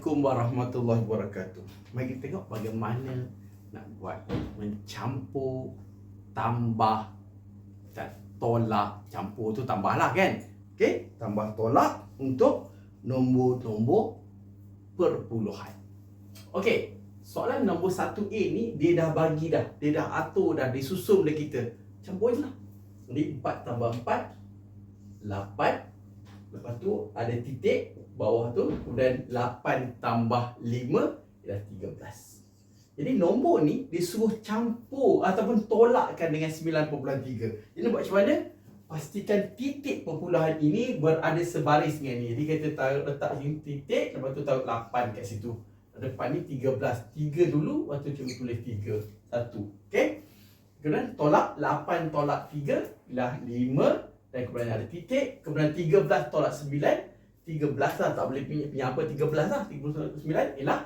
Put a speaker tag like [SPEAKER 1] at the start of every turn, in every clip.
[SPEAKER 1] Assalamualaikum warahmatullahi wabarakatuh. Mari kita tengok bagaimana nak buat mencampur, tambah dan tolak. Campur tu tambahlah kan. Okey, tambah tolak untuk nombor-nombor perpuluhan. Okey, soalan nombor 1A ni dia dah bagi dah. Dia dah atur dah, disusun dah kita. Campur je lah. Jadi 4 tambah 4 8 Lepas tu ada titik bawah tu Kemudian 8 tambah 5 ialah 13 Jadi nombor ni dia suruh campur Ataupun tolakkan dengan 9.3 Jadi buat macam mana? Pastikan titik perpuluhan ini berada sebaris dengan ni. Jadi kita taruh letak sini titik Lepas tu taruh 8 kat situ. Depan ni 13 3 dulu Lepas tu cuba tulis 3 1 Okay Kemudian tolak 8 tolak 3 ialah 5 dan kemudian ada titik. Kemudian 13 tolak 9 13 lah. Tak boleh punya, punya apa 13 lah. 39 ialah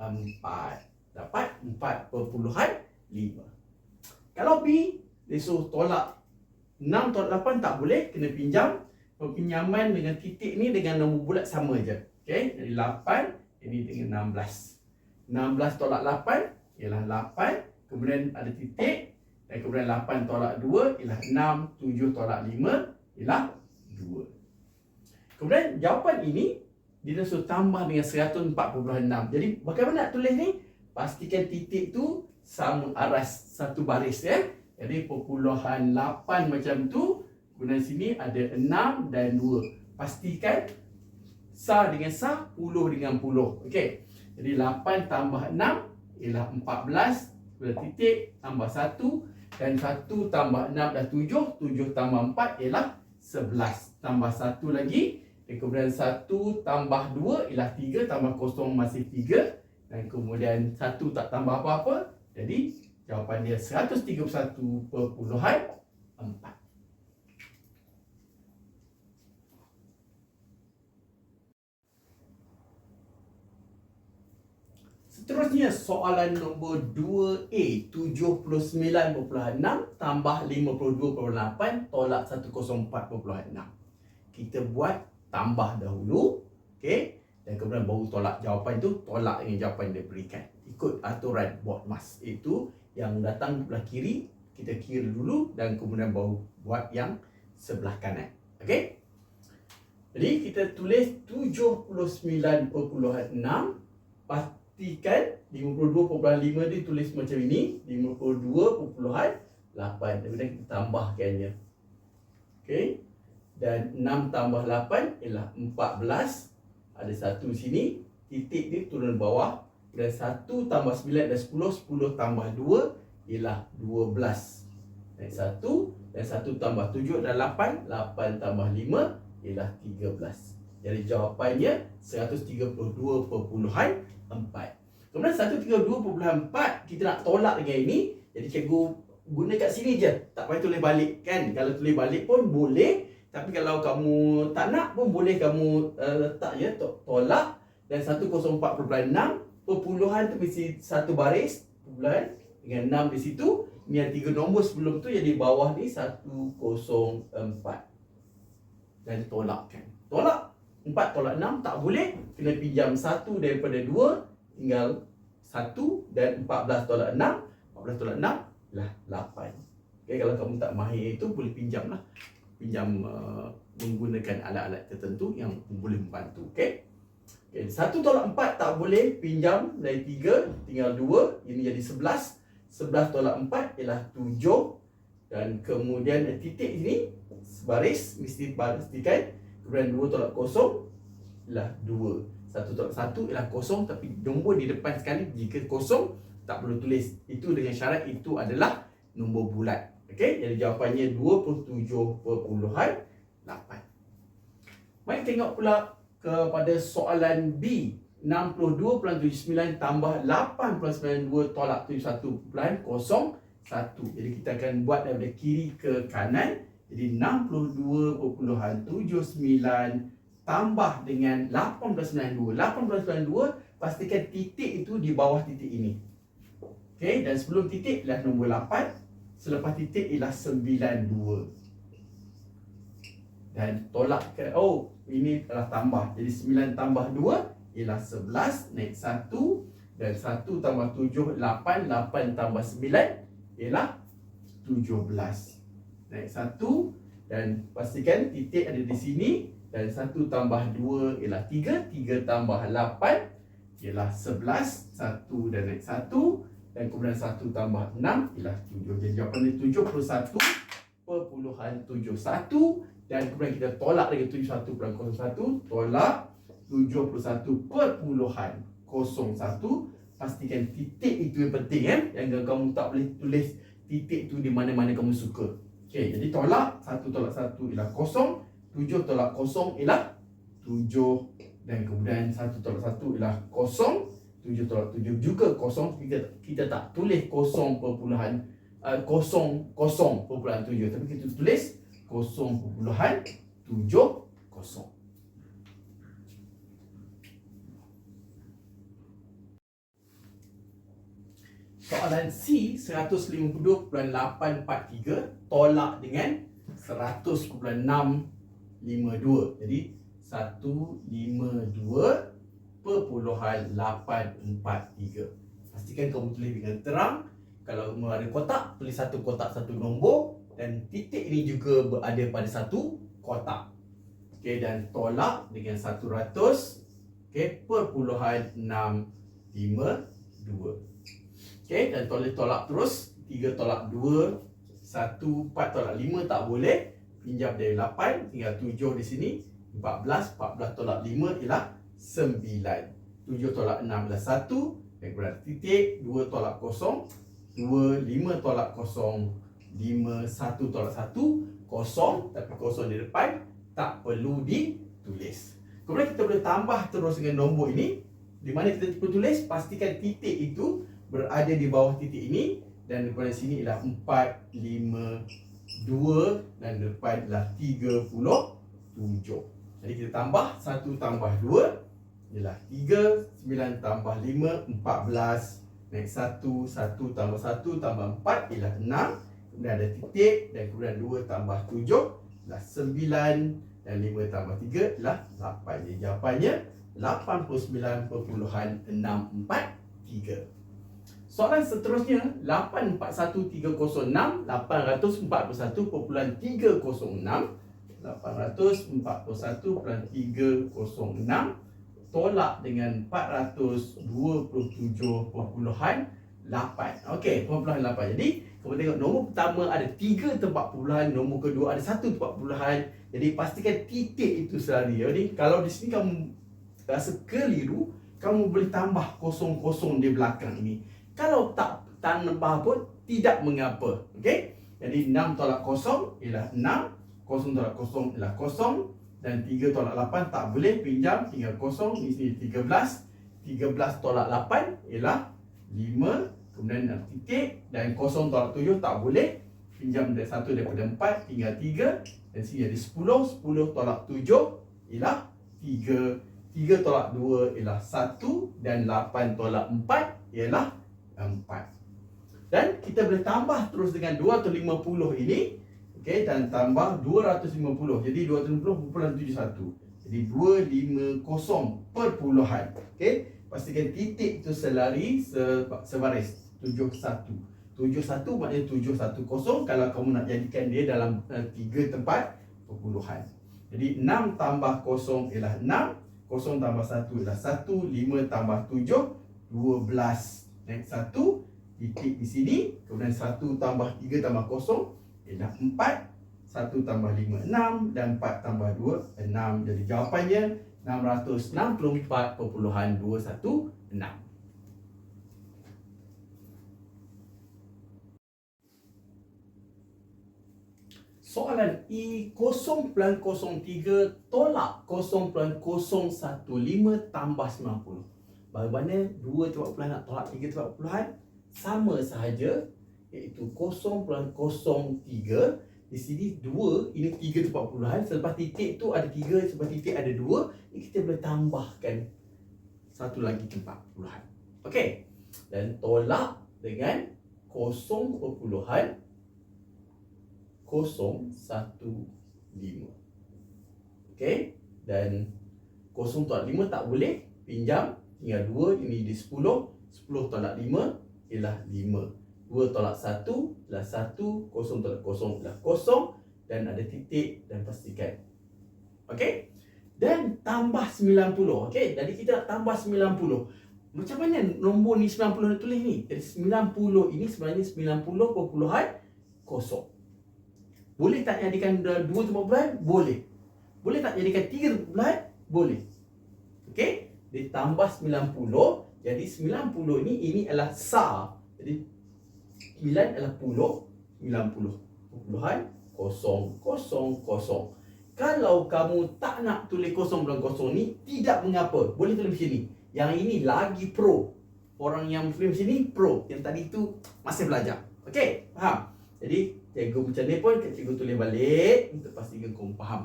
[SPEAKER 1] 4 dapat 4.5 kalau B dia suruh tolak. 6 tolak 8 tak boleh kena pinjam. Pinjaman dengan titik ni dengan nombor bulat sama je. Okey? Jadi 8 ini dengan 16 16 tolak 8 ialah 8 kemudian ada titik. Dan kemudian 8 tolak 2 ialah 6, 7 tolak 5 ialah 2. Kemudian jawapan ini dia suruh tambah dengan 104.6. Jadi bagaimana nak tulis ni? Pastikan titik tu sama aras satu baris ya. Jadi perpuluhan 8 macam tu. Kemudian sini ada 6 dan 2. Pastikan sah dengan sah, puluh dengan puluh. Okey. Jadi 8 tambah 6 ialah 14. Kemudian titik tambah 1 dan 1 tambah 6 dah 7 7 tambah 4 ialah 11 tambah 1 lagi dan kemudian 1 tambah 2 ialah 3 tambah 0 masih 3 dan kemudian 1 tak tambah apa-apa jadi jawapan dia 131.4 Seterusnya soalan nombor 2A 79.6 tambah 52.8 tolak 104.6 Kita buat tambah dahulu okay? Dan kemudian baru tolak jawapan itu Tolak dengan jawapan yang diberikan Ikut aturan buat mas Itu yang datang belah kiri Kita kira dulu dan kemudian baru buat yang sebelah kanan. Okay? Jadi kita tulis 79.6 pastikan 52.5 dia tulis macam ini 52.8 kemudian kita tambahkannya okey dan 6 tambah 8 ialah 14 ada satu sini titik dia turun bawah dan 1 tambah 9 dan 10 10 tambah 2 ialah 12 dan 1 dan 1 tambah 7 dan 8 8 tambah 5 ialah 13 jadi jawapannya 132.4 Kemudian 132.4 kita nak tolak dengan ini. Jadi cikgu guna kat sini je. Tak payah tulis balik kan. Kalau tulis balik pun boleh. Tapi kalau kamu tak nak pun boleh kamu uh, letak ya tolak dan 104.6 perpuluhan tu mesti satu baris perpuluhan dengan 6 di situ. Ni yang tiga nombor sebelum tu yang di bawah ni 104. Dan tolakkan. Tolak 4 tolak 6 tak boleh kena pinjam 1 daripada 2 tinggal 1 dan 14 tolak 6 14 tolak 6 lah 8 okay, kalau kamu tak mahir itu boleh pinjam lah pinjam uh, menggunakan alat-alat tertentu yang boleh membantu okey? Okay. 1 tolak 4 tak boleh pinjam dari 3 tinggal 2 ini jadi 11 11 tolak 4 ialah 7 dan kemudian titik ini baris mesti pastikan Kemudian 2 tolak kosong ialah 2 1 tolak 1 ialah kosong Tapi nombor di depan sekali Jika kosong Tak perlu tulis. Itu dengan syarat itu adalah Nombor bulat Okey, jadi jawapannya 27.8 Mari tengok pula kepada soalan B. 62.79 tambah 8.92 tolak 71.01 Jadi kita akan buat daripada kiri ke kanan. Jadi 62.79 tambah dengan 1892. 1892 pastikan titik itu di bawah titik ini. Okey, dan sebelum titik ialah nombor 8, selepas titik ialah 92. Dan tolak ke oh ini adalah tambah. Jadi 9 tambah 2 ialah 11 naik 1 dan 1 tambah 7 8 8 tambah 9 ialah 17 naik 1 dan pastikan titik ada di sini. Dan 1 tambah 2 ialah 3 3 tambah 8 ialah 11 1 dan naik 1 dan kemudian 1 tambah 6 ialah 7 jadi jawapan dia 71 perpuluhan 71 dan kemudian kita tolak lagi 71.01 tolak 71 perpuluhan 01 pastikan titik itu yang penting eh? Yang kamu tak boleh tulis titik tu di mana-mana kamu suka. Okey jadi tolak 1 tolak 1 ialah 0 7 tolak 0 ialah 7 dan kemudian 1 tolak 1 ialah 0 7 tolak 7 juga 0 kita, kita tak tulis 0 perpuluhan uh, 0 0 perpuluhan 7 tapi kita tulis 0 perpuluhan 7 0 Soalan C 152.843 tolak dengan 100.652. Jadi 152 perpuluhan 843. Pastikan kamu tulis dengan terang. Kalau kamu ada kotak, tulis satu kotak satu nombor dan titik ini juga berada pada satu kotak. Okey dan tolak dengan 100 okey perpuluhan 652. Okey, dan tolak tolak terus 3 tolak 2 1 4 tolak 5 tak boleh Pinjam dari 8 Tinggal 7 di sini 14 14 tolak 5 ialah 9 7 tolak 6 ialah 1 Dan kemudian titik 2 tolak 0 2 5 tolak 0 5 1 tolak 1 kosong Tapi kosong di depan Tak perlu ditulis Kemudian kita boleh tambah terus dengan nombor ini di mana kita perlu tulis pastikan titik itu berada di bawah titik ini dan daripada sini ialah 4 5 2 dan depan ialah 37. Jadi kita tambah 1 tambah 2 ialah 3 9 tambah 5 14 naik 1 1 tambah 1 tambah 4 ialah 6 kemudian ada titik dan kemudian 2 tambah 7 ialah 9 dan 5 tambah 3 ialah 8. Jadi jawapannya 89.643. Soalan seterusnya 841.306 841.306 841.306 tolak dengan 427.8 Okey, perpuluhan 8 Jadi, kamu tengok nombor pertama ada 3 tempat puluhan Nombor kedua ada 1 tempat puluhan Jadi, pastikan titik itu selari Jadi, kalau di sini kamu rasa keliru Kamu boleh tambah kosong-kosong di belakang ini kalau tak tambah pun tidak mengapa. Okey? Jadi 6 tolak kosong ialah 6. Kosong tolak kosong ialah kosong. Dan 3 tolak 8 tak boleh pinjam. Tinggal kosong. Di sini 13. 13 tolak 8 ialah 5. Kemudian ada titik. Dan kosong tolak 7 tak boleh. Pinjam dari 1 daripada 4. Tinggal 3. Dan sini ada 10. 10 tolak 7 ialah 3. 3 tolak 2 ialah 1. Dan 8 tolak 4 ialah empat. Dan kita boleh tambah terus dengan 250 ini okay, Dan tambah 250 Jadi 250.71 Jadi 250 perpuluhan okay. Pastikan titik itu selari sebaris. 71 71 maknanya 710 Kalau kamu nak jadikan dia dalam uh, tiga tempat perpuluhan Jadi 6 tambah 0 ialah 6 0 tambah 1 ialah 1 5 tambah 7 12 dan satu titik di sini kemudian satu tambah tiga tambah kosong ialah empat satu tambah lima enam dan empat tambah dua enam. Jadi jawapannya enam ratus enam puluh empat perpuluhan dua satu enam. Soalan I 0.03 tolak 0.015 tambah 90 Bagaimana dua tempat puluhan nak tolak tiga tempat puluhan? Sama sahaja Iaitu 0.03 Di sini dua Ini tiga tempat puluhan. Selepas titik tu ada tiga Selepas titik ada dua. Ini kita boleh tambahkan Satu lagi tempat puluhan. Okey. Dan tolak dengan 0 perpuluhan 015 Okey. Dan 0 tolak 5 tak boleh pinjam. Tinggal 2 ini di 10 10 tolak 5 ialah 5 2 tolak 1 ialah 1 kosong tolak kosong ialah kosong dan ada titik dan pastikan. Okey? Dan tambah 90 okey? Jadi kita nak tambah 90 macam mana nombor ni 90 nak tulis ni? Jadi 90 ini sebenarnya 90 perpuluhan kosong. Boleh tak jadikan 2 tempat bulan boleh. Boleh tak jadikan 3 bulan boleh. Okey? Ditambah 90 jadi 90 ni ini adalah sa jadi 9 adalah puluh. 90 perpuluhan kosong kosong kosong. Kalau kamu tak nak tulis kosong bulan kosong ni tidak mengapa. Boleh tulis macam ni. Yang ini lagi pro. Orang yang tulis macam ni pro. Yang tadi tu masih belajar. Okey faham? Jadi cikgu macam ni pun cikgu tulis balik. Untuk pastikan kamu faham.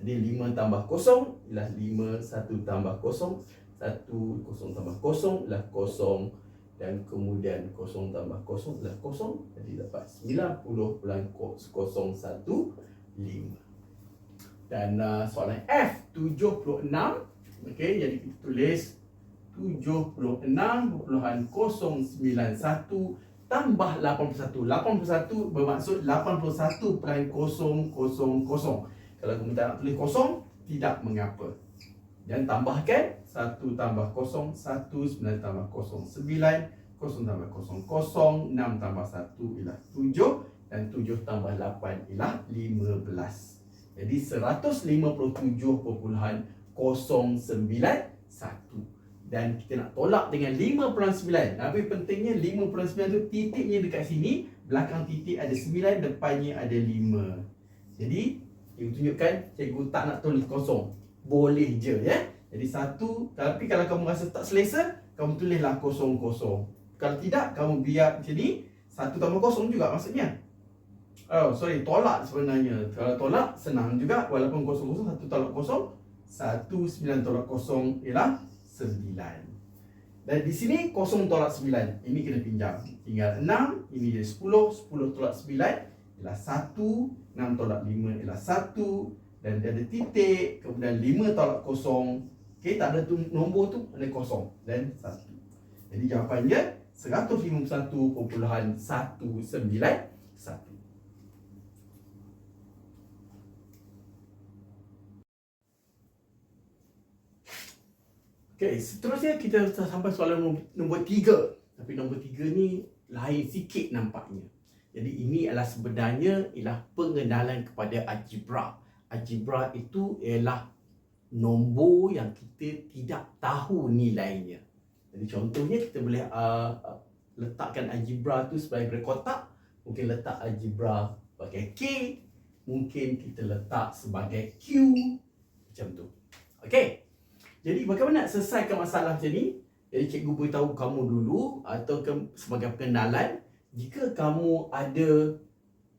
[SPEAKER 1] Jadi 5 tambah kosong ialah 5 1 tambah kosong. 1 kosong tambah kosong ialah kosong dan kemudian kosong tambah kosong ialah kosong. Jadi dapat 90 bulan kosong 1 5 dan uh, soalan F 76 okey jadi kita tulis 76.091 tambah 81 81 bermaksud 81.000 kalau kamu tak nak tulis kosong, tidak mengapa. Dan tambahkan 1 tambah kosong, 1, 9 tambah kosong, 9, kosong tambah kosong, kosong, 6 tambah 1 ialah 7, dan 7 tambah 8 ialah 15. Jadi 157.091. Dan kita nak tolak dengan 5.9. Tapi pentingnya 5.9 tu titiknya dekat sini. Belakang titik ada 9, depannya ada 5. Jadi Cikgu tunjukkan cikgu tak nak tulis kosong. Boleh je ya. Jadi satu, tapi kalau kamu rasa tak selesa, kamu tulislah kosong-kosong. Kalau tidak, kamu biar macam ni, satu tambah kosong juga maksudnya. Oh, sorry, tolak sebenarnya. Kalau tolak, senang juga. Walaupun kosong-kosong, satu tolak kosong, satu sembilan tolak kosong ialah sembilan. Dan di sini kosong tolak sembilan. Ini kena pinjam. Tinggal enam, ini jadi sepuluh. Sepuluh tolak sembilan ialah satu 6 tolak 5 ialah 1 dan dia ada titik kemudian 5 tolak kosong okey tak ada tu nombor tu ada kosong dan 1 jadi jawapannya 151.191 Okey, seterusnya kita sampai soalan nombor 3. Tapi nombor 3 ni lain sikit nampaknya. Jadi ini adalah sebenarnya ialah pengenalan kepada algebra. Algebra itu ialah nombor yang kita tidak tahu nilainya. Jadi contohnya kita boleh uh, letakkan algebra tu sebagai kotak, mungkin letak algebra sebagai K, mungkin kita letak sebagai Q macam tu. Okey. Jadi bagaimana nak selesaikan masalah macam ni? Jadi cikgu beritahu kamu dulu atau ke, sebagai pengenalan jika kamu ada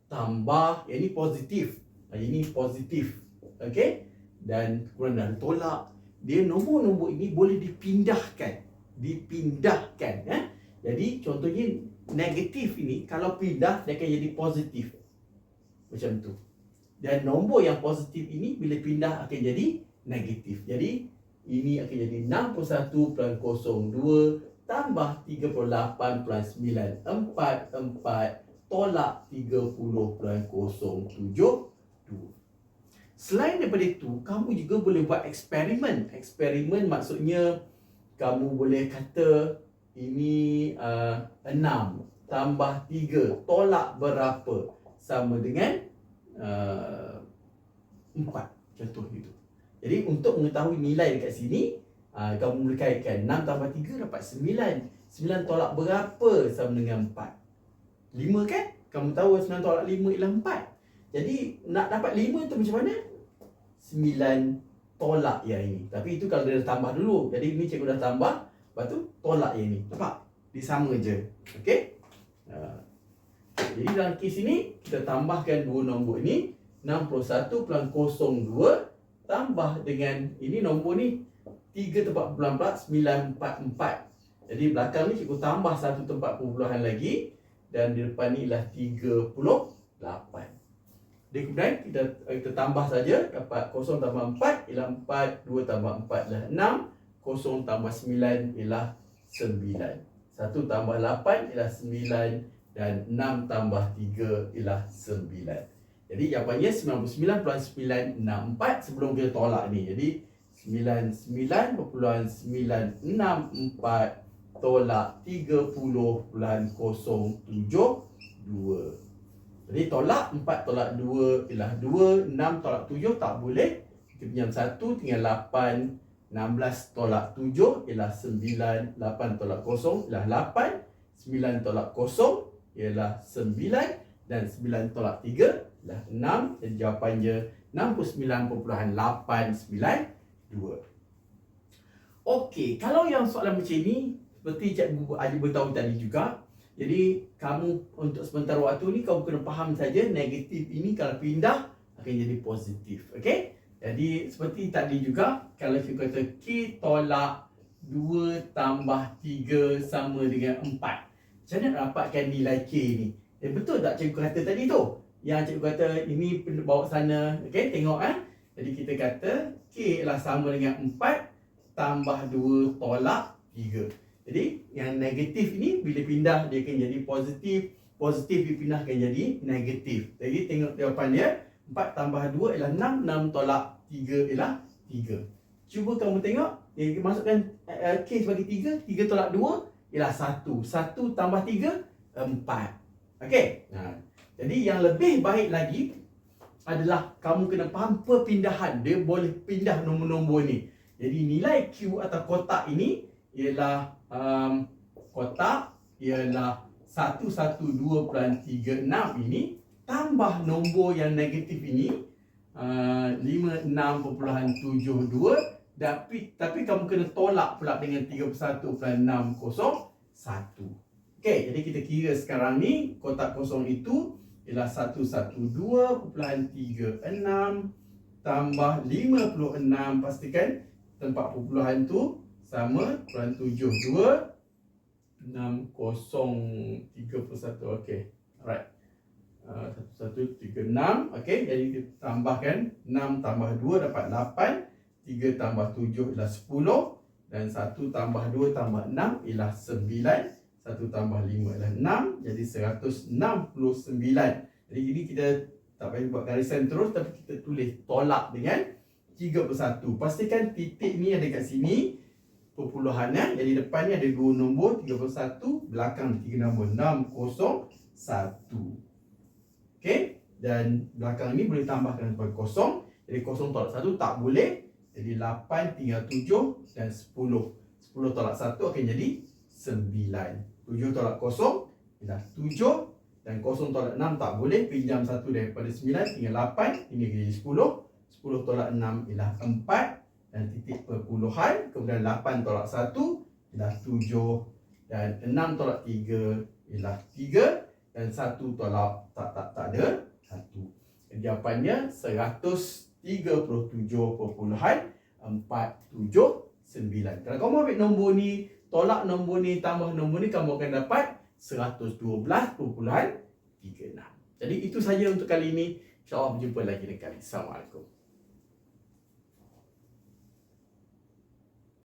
[SPEAKER 1] tambah yang ini positif ini positif. Okey? Dan kurang dan tolak. Dia nombor-nombor ini boleh dipindahkan. Dipindahkan ya jadi contohnya negatif ini kalau pindah dia akan jadi positif. Macam tu. Dan nombor yang positif ini bila pindah akan jadi negatif. Jadi ini akan jadi 61.02 tambah 38 plus 9 4 4 tolak 30 plus 0 7 2 Selain daripada itu, kamu juga boleh buat eksperimen. Eksperimen maksudnya kamu boleh kata ini uh, 6 tambah 3 tolak berapa? Sama dengan uh, 4 contoh itu. Jadi untuk mengetahui nilai dekat sini uh, kamu boleh kaitkan 6 tambah 3 dapat 9 9 tolak berapa? Sama dengan 4 5 kan? Kamu tahu 9 tolak 5 ialah 4 jadi nak dapat 5 tu macam mana? 9 tolak yang ini. Tapi itu kalau dia dah tambah dulu. Jadi ini cikgu dah tambah. Lepas tu tolak yang ini. Nampak? Dia sama je. Ok uh, jadi dalam kes ini kita tambahkan dua nombor ini. 61 plus 02 tambah dengan ini nombor ni 3 tempat pembuahan pula 944 Jadi belakang ni cikgu tambah satu tempat pembuahan lagi. Dan di depan ni ialah 38 Jadi kemudian kita, kita tambah saja Dapat 0 tambah 4 ialah 4 2 tambah 4 ialah 6 kosong tambah sembilan ialah sembilan. Satu tambah lapan ialah sembilan dan enam tambah tiga ialah sembilan. Jadi jawapannya 99.964 sebelum kita tolak ni. Jadi 99.964 tolak 30.072. Jadi tolak 4 tolak 2 ialah 2, 6 tolak 7 tak boleh. Kita pinjam 1 tinggal 8, 16 tolak 7 ialah 9, 8 tolak 0 ialah 8, 9 tolak 0 ialah 9 dan 9 tolak 3 ialah 6. Jadi jawapannya 69.892. Okey, kalau yang soalan macam ni seperti cikgu Adi beritahu tadi juga, jadi kamu untuk sementara waktu ni kamu kena faham saja negatif ini kalau pindah akan jadi positif. Okey? Jadi seperti tadi juga kalau kita kata K tolak 2 tambah 3 sama dengan 4. Macam mana dapatkan nilai K ni? Eh, betul tak cikgu kata tadi tu? Yang cikgu kata ini bawa sana. Okey, tengok eh. Jadi kita kata K adalah sama dengan 4 tambah 2 tolak 3. Jadi yang negatif ni bila pindah dia akan jadi positif, positif dipindahkan jadi negatif. Jadi tengok jawapan dia 4 tambah 2 ialah 6, 6 tolak 3 ialah 3. Cuba kamu tengok, dia masukkan uh, K sebagai 3, 3 tolak 2 ialah 1. 1 tambah 3, 4. Okey. Nah, jadi yang lebih baik lagi adalah kamu kena faham perpindahan. Dia boleh pindah nombor-nombor ni. Jadi nilai Q atau kotak ini ialah um, kotak ialah 112.36 ini. Tambah nombor yang negatif ini uh, 56.72 tapi tapi kamu kena tolak pula dengan 31.601. Okey, jadi kita kira sekarang ni kotak kosong itu ialah 112.36 tambah 56 pastikan tempat perpuluhan tu sama kurang tujuh dua enam kosong tiga puluh satu. Okey alright. Uh, satu satu tiga enam. Okey jadi kita tambahkan enam tambah dua dapat lapan tiga tambah tujuh ialah sepuluh dan satu tambah dua tambah enam ialah sembilan satu tambah lima ialah enam jadi seratus enam puluh sembilan. Jadi ini kita tak payah buat garisan terus tapi kita tulis tolak dengan 31 pastikan titik ni ada kat sini perpuluhannya. Jadi depan ni ada dua nombor 31, belakang tiga nombor 601. Okey, dan belakang ni boleh tambahkan sebagai kosong. Jadi kosong tolak satu tak boleh. Jadi 8 tinggal 7 dan 10. 10 tolak 1 akan jadi 9. 7 tolak kosong ialah 7 dan kosong tolak 6 tak boleh. Pinjam satu daripada 9 tinggal 8 tinggal jadi 10. 10 tolak 6 ialah 4 dan titik perpuluhan kemudian 8 tolak 1 ialah 7 dan 6 tolak 3 ialah 3 dan 1 tolak tak tak tak ada 1 jawapannya 137.479 kalau kamu ambil nombor ni tolak nombor ni tambah nombor ni kamu akan dapat 112.36 jadi itu saja untuk kali ini. InsyaAllah berjumpa lagi dekat Assalamualaikum